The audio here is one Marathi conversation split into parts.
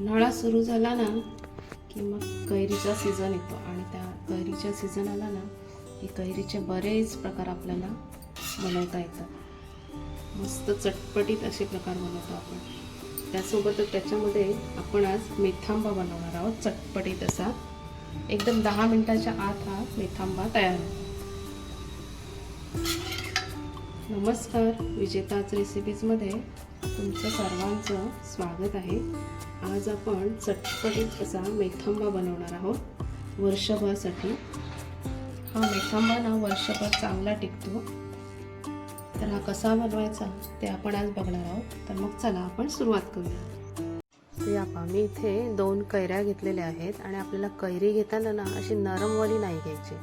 उन्हाळा सुरू झाला ना की मग कैरीचा सीझन येतो. आणि त्या कैरीच्या सीझन आला ना की कैरीचे बरेच प्रकार आपल्याला बनवता येतात. मस्त चटपटीत असे प्रकार बनवतो आपण. त्यासोबतच त्याच्यामध्ये आपण आज मेथांबा बनवणार आहोत चटपटीत असा. एकदम दहा मिनटाच्या आत हा मेथांबा तयार होतो नमस्कार विजेताज रेसिपीजमध्ये तुमचं सर्वांचं स्वागत आहे. आज आपण चटपटीत असा मेथांबा बनवणार आहोत वर्षभरासाठी. हा मेथांबा ना वर्षभर चांगला टिकतो. तर हा कसा बनवायचा ते आपण आज बघणार आहोत. तर मग चला आपण सुरुवात करूया. या पहा मी इथे दोन कैऱ्या घेतलेल्या आहेत आणि आपल्याला कैरी घेताना ना अशी नरमवाली नाही घ्यायची.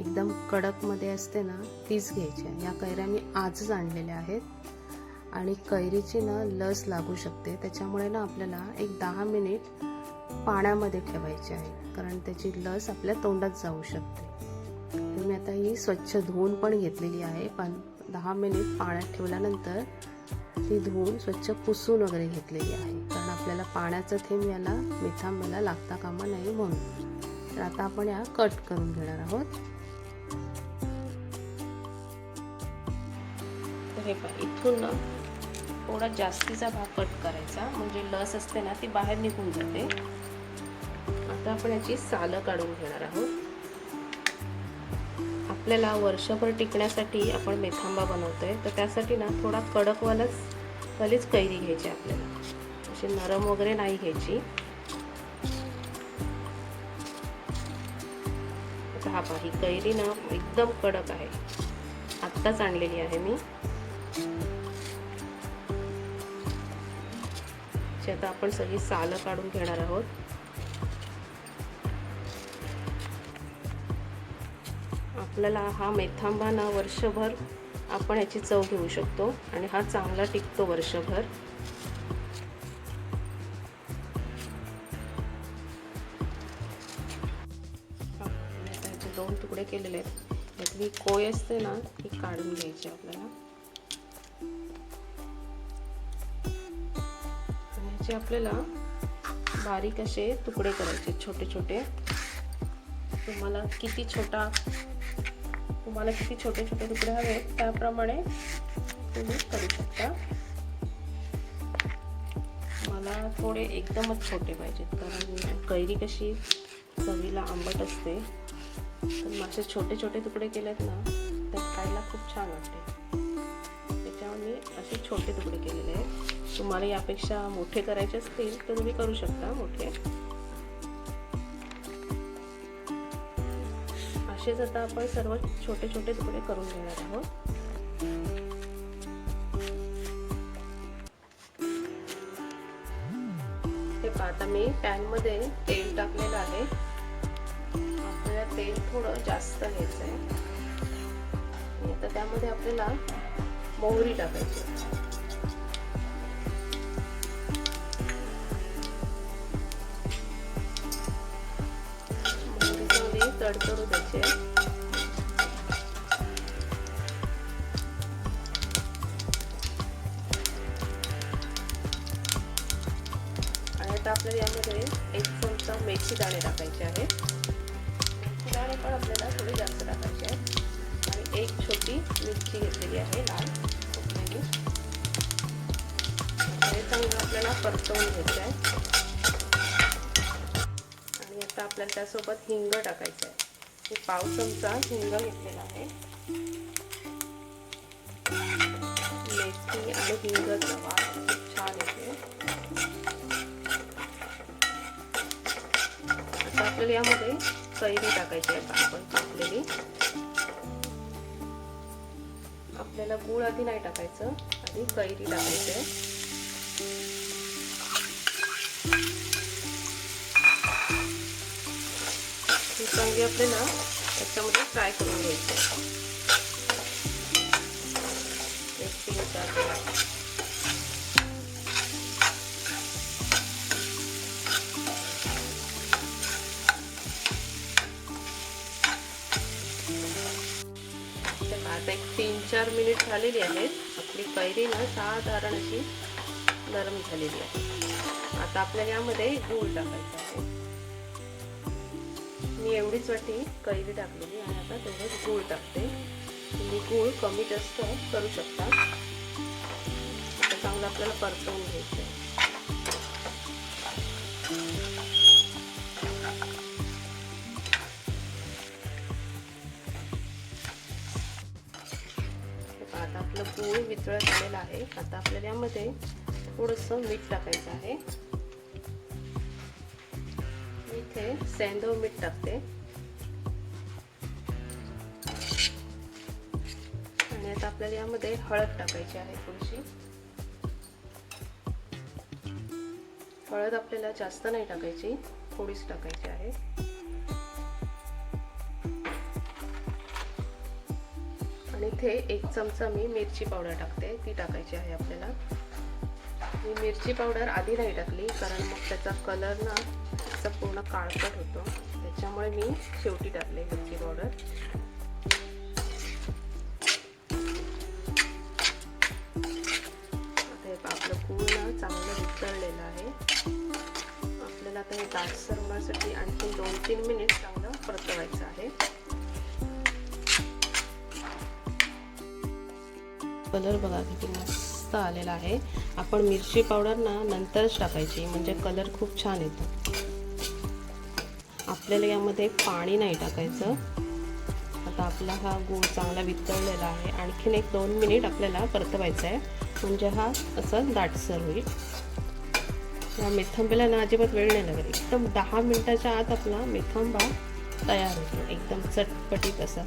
एकदम कडकमध्ये असते ना तीच घ्यायची. या कैऱ्या मी आजच आणलेल्या आहेत. आणि कैरीची ना लस लागू शकते. त्याच्यामुळे ना आपल्याला एक दहा मिनिट पाण्यामध्ये ठेवायची आहे. कारण त्याची लस आपल्या तोंडात जाऊ शकते. तर मी आता ही स्वच्छ धुवून पण घेतलेली आहे. पण दहा मिनिट पाण्यात ठेवल्यानंतर ती धुवून स्वच्छ पुसून वगैरे घेतलेली आहे. कारण आपल्याला पाण्याचं थेंब याला मिठांब्याला लागता कामा नाही म्हणून. तर आता आपण या कट करून घेणार आहोत. हे इथून ना थोडा जास्तीचा भाग कट करायचा. म्हणजे लस असते ना ती बाहेर निघून जाते. आता आपण याची सालं काढून घेणार आहोत. आपल्याला वर्षभर टिकण्यासाठी आपण मेथांबा बनवतोय. तर त्यासाठी ना थोडा कडकवालाच वालीच कैरी घ्यायची आपल्याला. अशी नरम वगैरे नाही घ्यायची. हा पहा ही कैरी ना एकदम कडक आहे. आत्ताच आणलेली आहे मी. आता आपण सगळी सालं काढून घेणार आहोत. आपल्याला हा मेथांबा ना वर्षभर आपण याची चव घेऊ शकतो आणि हा चांगला टिकतो वर्षभर. दोन तुकडे केलेले आहेत. त्यातली कोय असते ना ती काढून घ्यायची आपल्याला. याचे आपल्याला बारीक असे तुकडे करायचे छोटे छोटे. तुम्हाला किती छोटा तुम्हाला किती छोटे छोटे तुकडे हवेत त्याप्रमाणे तुम्ही करू शकता. मला थोडे एकदमच छोटे पाहिजेत कारण कैरी कशी चवीला आंबट असते. तर मासे छोटे छोटे तुकडे केलेत ना तर खायला खूप छान वाटते. असे छोटे तुकडे केलेले आहेत. तुम्हाला यापेक्षा मोठे करायचे असतील तर तुम्ही करू शकता मोठे. असेच आता आपण सर्व छोटे छोटे तुकडे करून घेणार आहोत. हे आता मी पॅनमध्ये तेल टाकलेलं आहे. आपल्याला तेल थोडं जास्त घ्यायचं आहे आता त्यामध्ये आपल्याला मोहरी टाकायची मोहरी चांगली तडतडू द्यायची आणि आता आपल्याला यामध्ये एक चमचा मेथी दाणे टाकायचे आहेत मेथी दाणे पण आपल्याला थोडे जास्त टाकायचे आहेत आणि एक छोटी मिरची घेतलेली आहे लाल हे चांगलं आपल्याला परतवून घ्यायचं आहे. आणि आता आपल्याला त्यासोबत हिंग टाकायचं आहे. हे पाव चमचा हिंग घेतलेला आहे. मेथी आणि हिंगाचा वास खूप छान येते आता आपल्याला यामध्ये कैरी टाकायची आहे आपण टाकलेली. आपल्याला गूळ आधी नाही टाकायचं आधी कैरी टाकायचं. आहे ही चांगली आपल्याला त्याच्यामध्ये फ्राय करून घ्यायची एक तीन चार आता एक तीन चार मिनिट झालेली आहेत. आपली कैरी ना साधारण अशी नरम झालेली आहे. आता आपल्याला यामध्ये गूळ टाकायचा आहे. मी एवढीच वाटी कैरी टाकलेली आणि आता तेवढंच गूळ टाकते. तुम्ही गूळ कमी जास्त करू शकता. आता चांगलं आपल्याला परतवून घ्यायचं आहे. गूळ वितळत आलेला आहे. आता आपल्याला यामध्ये थोडंसं मीठ टाकायचं आहे. मी इथे सेंदव मीठ टाकते. आणि आता आपल्याला यामध्ये हळद टाकायची आहे थोडीशी. हळद आपल्याला जास्त नाही टाकायची थोडीच टाकायची आहे. इथे एक चमचा मी मिरची पावडर टाकते. ती टाकायची आहे आपल्याला. मी मिरची पावडर आधी नाही टाकली कारण मग त्याचा कलर ना त्याचा पूर्ण काळपट होतो. त्याच्यामुळे मी शेवटी टाकले मिरची पावडर. आपलं पूर्ण चांगलं वितळलेलं आहे. आपल्याला आता हे दाटसर सरवण्यासाठी आणखी दोन तीन मिनिट चांगलं परतवायचं आहे. कलर बघा किती मस्त आलेला आहे. आपण मिरची पावडर ना नंतरच टाकायची म्हणजे कलर खूप छान येतो. आपल्याला यामध्ये पाणी नाही टाकायचं. आता आपला हा गूळ चांगला वितळलेला आहे. आणखीन एक दोन मिनिट आपल्याला परतवायचा आहे. म्हणजे हा असं दाटसर होईल. या मेथंबीला ना अजिबात वेळ नाही लागत. एकदम दहा मिनटाच्या आत आपला मेथांबा तयार होतो. एकदम चटपटीत असा.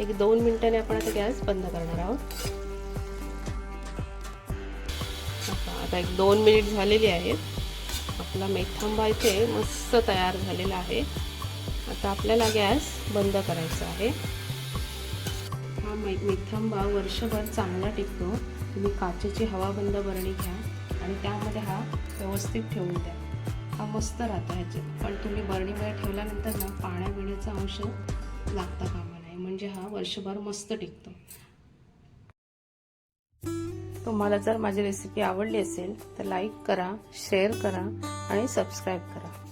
एक दोन मिनटाने आपण आता गॅस बंद करणार आहोत. आता एक दोन मिनिट झालेली आहेत. आपला मेथांबा इथे मस्त तयार झालेला आहे. आता आपल्याला गॅस बंद करायचा आहे. हा मै मेथांबा वर्षभर चांगला टिकतो. तुम्ही काचेची हवाबंद बरणी घ्या आणि त्यामध्ये हा व्यवस्थित ठेवून द्या. हा मस्त राहतो ह्याच्यात. पण तुम्ही बरणीमध्ये ठेवल्यानंतर ना पाण्या पिण्याचा अंश लागता कामा म्हणजे हा वर्षभर मस्त टिकतो. तुम्हाला जर माझी रेसिपी आवडली असेल तर लाईक करा शेअर करा आणि सबस्क्राईब करा.